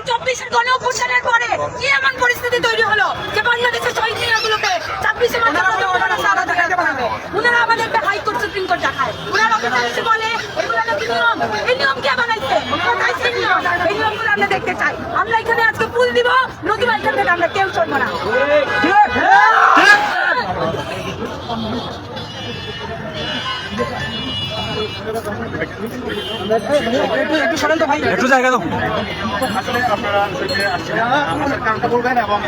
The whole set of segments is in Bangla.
এই চব্বিশের গণ অভ্যুত্থানের পরে কি এমন পরিস্থিতি তৈরি হলো যে বাংলাদেশের শহীদ মিনারগুলোকে ছাব্বিশে উনারা আমাদেরকে হাইকোর্ট সুপ্রিম কোর্ট দেখায়। আমাদের এসে বলে এগুলো নাকি নিয়ম। এই নিয়ম কে বানাইছে? কোথায় সেই নিয়ম। এই নিয়মগুলো আমরা দেখতে চাই। আমরা এখানে আজকে ফুল দিব। নতুবা এখান থেকে আমরা কেউ চলবো না। একটু জায়গা দাও। আসলে আপনারা কারণটা বলবেন এবং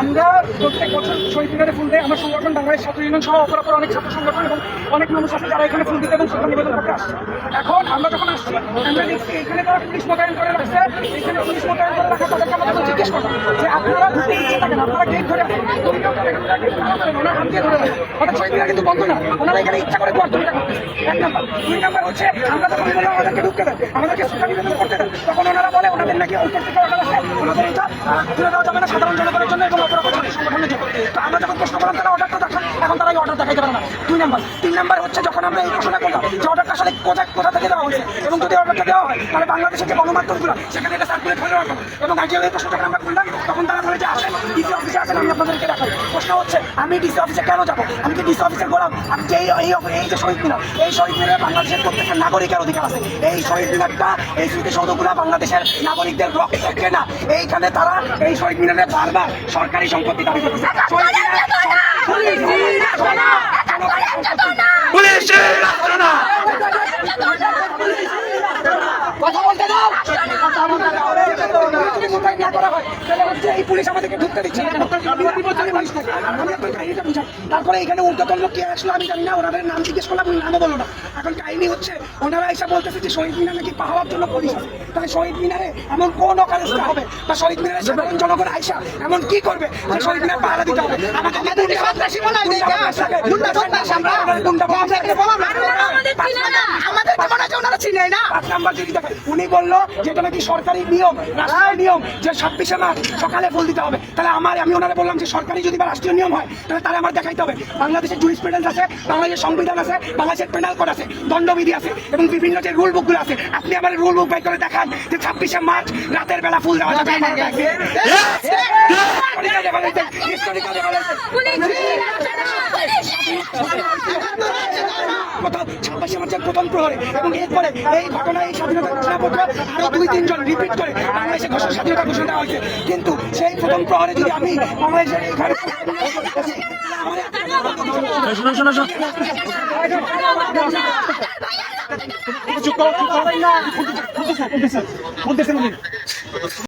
আমরা প্রত্যেক বছর শহীদ মিনারে ফুল দেয় আমার সংগঠন, বাংলাদেশ ছাত্র ইউনিয়ন সহ অপরাপর অনেক ছাত্র সংগঠন এবং অনেক মানুষ আছে যারা এখানে ফুল দিতে এবং শ্রদ্ধা নিবেদন করতে আসছে। এখন আমরা যখন আসছি, আমরা দেখছি এখানে তারা পুলিশ মোতায়েন করে রাখছে, এখানে পুলিশ মোতায়েন করে রাখা তাদেরকে যখন জিজ্ঞেস করলাম যে আপনারা ঢুকতে দিচ্ছে থাকেন আপনারা গেট ধরে আছেন ওনারা ধরে এখানে ইচ্ছা করে করতেছে এক নাম্বার দুই নাম্বার হচ্ছে আমরা যখন ঢুকতে আমাদেরকে দেন তখন ওনারা বলে ওনাদের নাকি তুলে দেওয়া যাবে না সাধারণ এবং আমরা যখন প্রশ্ন করলাম তারা অর্ডারটা দেখান এখন তারা অর্ডার দেখাইতে পারে তিন নাম্বার হচ্ছে যখন আমরা এই ঘোষণা করলাম যে অর্ডারটা আসলে কোথায় কোথা থেকে দেওয়া হয়েছে যদি অর্ডারটা দেওয়া হয় তাহলে বাংলাদেশের যে গণমাধ্যমগুলো সেখানে এটা সার্কুলেট হয়ে রাখব এবং আগে এই প্রশ্নটা আমরা করলাম, তখন তারা বলে যে আসেন ডিসি অফিসে আমি আপনাদেরকে দেখাই প্রশ্ন হচ্ছে, আমি ডিসি অফিসে কেন যাব? আমি কি ডিসি অফিসে বললাম আমি কি এই এই যে শহীদ মিনার, এই শহীদ মিনারে বাংলাদেশের প্রত্যেকটা নাগরিকের অধিকার আছে। এই শহীদ মিনারটা এই স্মৃতিসৌধগুলো বাংলাদেশের নাগরিকদের রক্তের কেনা। এইখানে তারা এই শহীদ মিনারে বারবার সরকারি সম্পত্তি দাবি করতেছে শহীদ মিনার- পুলিশের রাস্তা না কথা বলতে দাও কথা বলতে দাও যদি মোতায়েন না করা হয়, তাহলে হচ্ছে এই পুলিশ আমাদেরকে ঢুকতে দিচ্ছে। তারপরে এখানে ঊর্ধ্বতন লোক কে আসলো আমি জানি না ওনাদের নাম জিজ্ঞেস করলাম ওই নামও বলো না এখন কাহিনী হচ্ছে ওনারা এসে বলতেছে যে শহীদ মিনার নাকি পাহাড়ার জন্য পুলিশ আছে তাহলে শহীদ মিনারে এমন কোন অকারেস্ট হবে বা শহীদ মিনারে সাধারণ জনগণ আইসা এমন কি করবে যে শহীদ মিনার পাহারা দিতে হবে আমাকে নাম্বার যদি উনি বলল যেটা নাকি সরকারি নিয়ম, রাষ্ট্রীয় নিয়ম যে ছাব্বিশে মার্চ সকালে ফুল দিতে হবে। তাহলে আমার, আমি ওনারা বললাম যে সরকারি যদি বা রাষ্ট্রীয় নিয়ম হয়, তাহলে তাহলে আমার দেখাইতে হবে। বাংলাদেশের জুরিসপ্রুডেন্স আছে, বাংলাদেশের সংবিধান আছে, বাংলাদেশের পেনাল কোড আছে, দণ্ডবিধি আছে, এবং বিভিন্ন যে রুল বুকগুলো আছে, আপনি আমার রুল বুক বাই করে দেখান যে ছাব্বিশে মার্চ রাতের বেলা ফুল দেওয়া যাবে। কোথাও ছাব্বিশে প্রথম প্রহরে এবং এরপরে এই ঘটনা এই স্বাধীনতা ঘোষণাপত্র আরও দুই তিনজন রিপিট করে বাংলাদেশে ঘোষণা স্বাধীনতা ঘোষণা দেওয়া হয়েছে। কিন্তু সেই প্রথম প্রহরে যদি আমি বাংলাদেশের এই ঘরে চুপ করো চুপ করো। না